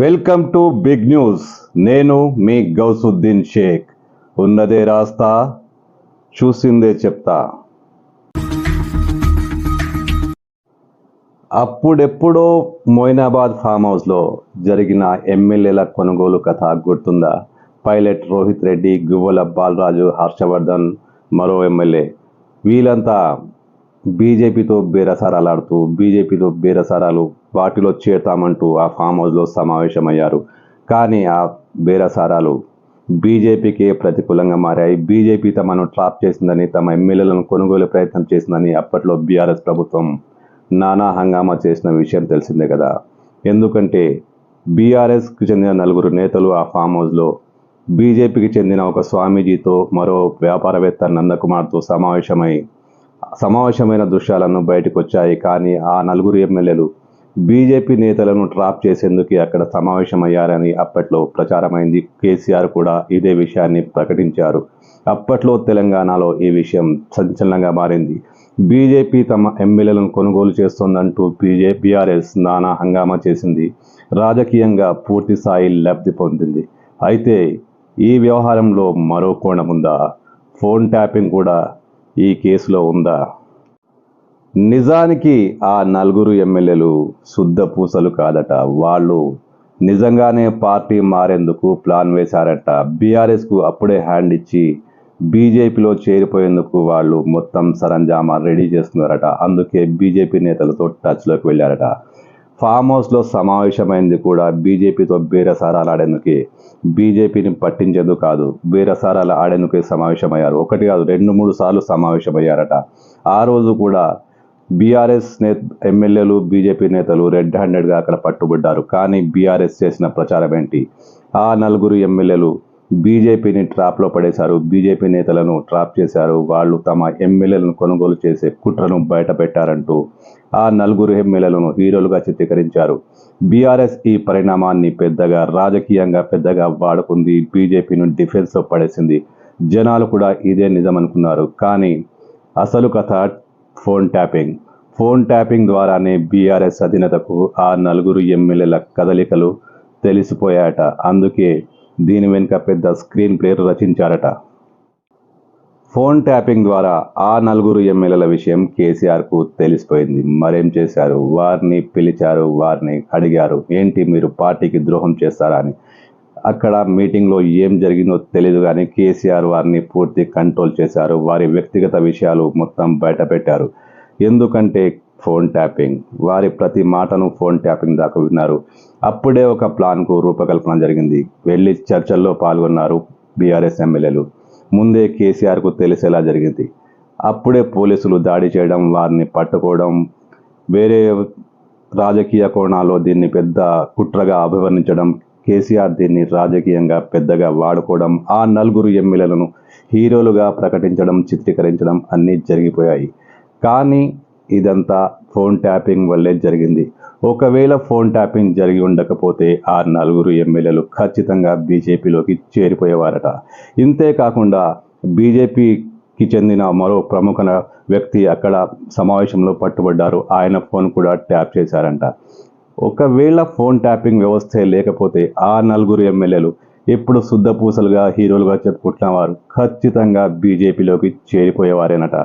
Welcome to big news. నేను మీ గౌసుద్దీన్ షేక్. ఉన్నదే రాస్తా చూసిందే చెప్తా. అప్పుడెప్పుడో మొయినాబాద్ ఫామ్ హౌస్లో జరిగిన ఎమ్మెల్యేల కొనుగోలు కథ గుర్తుందా? పైలట్ రోహిత్ రెడ్డి గువ్వల బాలరాజు హర్షవర్ధన్ మరో ఎమ్మెల్యే. వీళ్ళంతా బీజేపీతో బేరసారాలాడుతూ బీజేపీతో బేరసారాలు వాటిలో చేరతామంటూ ఆ ఫామ్ హౌస్లో సమావేశమయ్యారు. కానీ ఆ బేరసారాలు బీజేపీకే ప్రతికూలంగా మారాయి. బీజేపీ తమను ట్రాప్ చేసిందని తమ ఎమ్మెల్యేలను కొనుగోలు ప్రయత్నం చేసిందని అప్పట్లో బీఆర్ఎస్ ప్రభుత్వం నానా హంగామా చేసిన విషయం తెలిసిందే కదా. ఎందుకంటే బీఆర్ఎస్కి చెందిన నలుగురు నేతలు ఆ ఫామ్ హౌస్లో బీజేపీకి చెందిన ఒక స్వామీజీతో మరో వ్యాపారవేత్త నందకుమార్తో సమావేశమై సమావేశమైన దృశ్యాలను బయటకు వచ్చాయి కానీ ఆ నలుగురు ఎమ్మెల్యేలు బీజేపీ నేతలను ట్రాప్ చేసేందుకు అక్కడ సమావేశమయ్యారని అప్పట్లో ప్రచారమైంది. కేసీఆర్ కూడా ఇదే విషయాన్ని ప్రకటించారు. అప్పట్లో తెలంగాణలో ఈ విషయం సంచలనంగా మారింది. బీజేపీ తమ ఎమ్మెల్యేలను కొనుగోలు చేస్తోందంటూ బీజే బీఆర్ఎస్ నానా హంగామా చేసింది. రాజకీయంగా పూర్తి స్థాయి లబ్ధి పొందింది. అయితే ఈ వ్యవహారంలో మరో కోణం ఉందా? ఫోన్ ట్యాపింగ్ కూడా ఈ కేసులో ఉందా? నిజానికి ఆ నలుగురు ఎమ్మెల్యేలు శుద్ధ పూసలు కాదట. వాళ్ళు నిజంగానే పార్టీ మారేందుకు ప్లాన్ వేశారట. బీఆర్ఎస్కు అప్పుడే హ్యాండ్ ఇచ్చి బీజేపీలో చేరిపోయేందుకు వాళ్ళు మొత్తం సరంజామా రెడీ చేస్తున్నారట. అందుకే బీజేపీ నేతలతో టచ్లోకి వెళ్ళారట. ఫామ్ హౌస్లో సమావేశమైంది కూడా బీజేపీతో బేరసారాలు ఆడేందుకే. బీజేపీని పట్టించేందుకు కాదు బేరసారాలు ఆడేందుకే సమావేశమయ్యారు. ఒకటి కాదు రెండు మూడు సార్లు సమావేశమయ్యారట. ఆ రోజు కూడా బీఆర్ఎస్ నే ఎమ్మెల్యేలు బీజేపీ నేతలు రెడ్ హ్యాండెడ్గా అక్కడ పట్టుబడ్డారు. కానీ బీఆర్ఎస్ చేసిన ప్రచారం ఏంటి? ఆ నలుగురు ఎమ్మెల్యేలు బీజేపీని ట్రాప్లో పడేశారు. బీజేపీ నేతలను ట్రాప్ చేశారు. వాళ్ళు తమ ఎమ్మెల్యేలను కొనుగోలు చేసే కుట్రను బయట పెట్టారంటూ ఆ నలుగురు ఎమ్మెల్యేలను హీరోలుగా చిత్రీకరించారు. బీఆర్ఎస్ ఈ పరిణామాన్ని పెద్దగా రాజకీయంగా పెద్దగా వాడుకుంది. బీజేపీని డిఫెన్స్లో పడేసింది. జనాలు కూడా ఇదే నిజం అనుకున్నారు కానీ అసలు కథ ఫోన్ ట్యాపింగ్. ఫోన్ ట్యాపింగ్ ద్వారానే బీఆర్ఎస్ అధినేతకు ఆ నలుగురు ఎమ్మెల్యేల కదలికలు తెలిసిపోయాయట. అందుకే దీని వెనుక పెద్ద స్క్రీన్ ప్లేయర్ రచించారట. ఫోన్ ట్యాపింగ్ ద్వారా ఆ నలుగురు ఎమ్మెల్యేల విషయం కేసీఆర్కు తెలిసిపోయింది. మరేం చేశారు? వారిని పిలిచారు వారిని అడిగారు. ఏంటి మీరు పార్టీకి ద్రోహం చేస్తారా అని. అక్కడ మీటింగ్లో ఏం జరిగిందో తెలియదు కానీ కేసీఆర్ వారిని పూర్తి కంట్రోల్ చేశారు. వారి వ్యక్తిగత విషయాలు మొత్తం బయటపెట్టారు ఎందుకంటే ఫోన్ ట్యాపింగ్. వారి ప్రతి మాటను ఫోన్ ట్యాపింగ్ దాకా విన్నారు. అప్పుడే ఒక ప్లాన్కు రూపకల్పన జరిగింది. వెళ్ళి చర్చల్లో పాల్గొన్నారు బీఆర్ఎస్ ఎమ్మెల్యేలు. ముందే కేసీఆర్కు తెలిసేలా జరిగింది. అప్పుడే పోలీసులు దాడి చేయడం వారిని పట్టుకోవడం వేరే రాజకీయ కోణాల్లో దీన్ని పెద్ద కుట్రగా అభివర్ణించడం కేసీఆర్ దీన్ని రాజకీయంగా పెద్దగా వాడుకోవడం ఆ నలుగురు ఎమ్మెల్యేలను హీరోలుగా ప్రకటించడం చిత్రీకరించడం అన్నీ జరిగిపోయాయి. కానీ ఇదంతా ఫోన్ ట్యాపింగ్ వల్లే జరిగింది. ఒకవేళ ఫోన్ ట్యాపింగ్ జరిగి ఉండకపోతే ఆ నలుగురు ఎమ్మెల్యేలు ఖచ్చితంగా బీజేపీలోకి చేరిపోయేవారట. ఇంతే కాకుండా బీజేపీకి చెందిన మరో ప్రముఖ వ్యక్తి అక్కడ సమావేశంలో పట్టుబడ్డారు. ఆయన ఫోన్ కూడా ట్యాప్ చేశారంట. ఒకవేళ ఫోన్ ట్యాపింగ్ వ్యవస్థే లేకపోతే ఆ నలుగురు ఎమ్మెల్యేలు ఎప్పుడు శుద్ధ పూసలుగా హీరోలుగా చెప్పుకుంటున్న వారు ఖచ్చితంగా బీజేపీలోకి చేరిపోయేవారేనట.